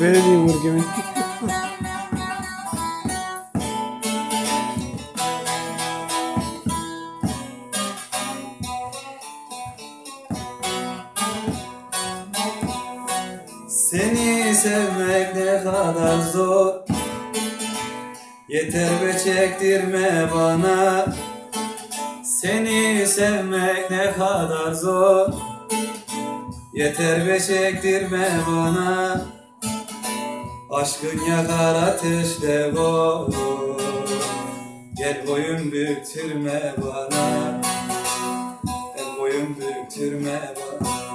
Böyle diyeyim Uğur gibi. Seni sevmek ne kadar zor. Yeter be çektirme bana. Seni sevmek ne kadar zor. Yeter be çektirme bana Aşkın yakar ateşte vur Gel boyun büktürme bana. Gel boyun büktürme bana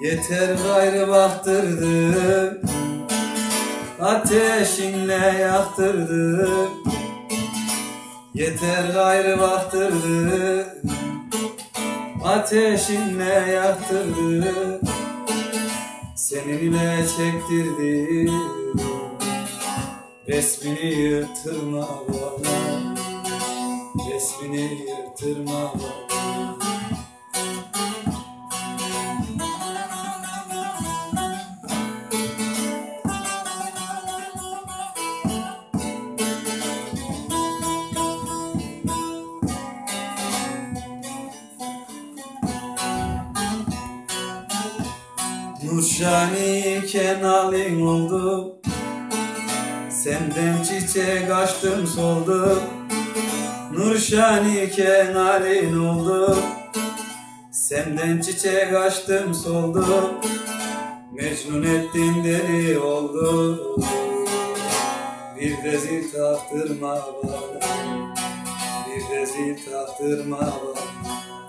Yeter gayrı baktırdım. Ateşinle yaktırdım. Yeter gayrı baktırdım. Ateşinle yaktırdım. Seninle çektirdim. Resmini yırtırma bana. Resmini yırtırma bana Nurşani kenalin oldu. Senden çiçek açtım soldu. Nurşani kenalin oldu. Senden çiçek açtım soldu. Mecnun ettin deli oldu. Bir de zil taktırma bana. Bir de zil taktırma bana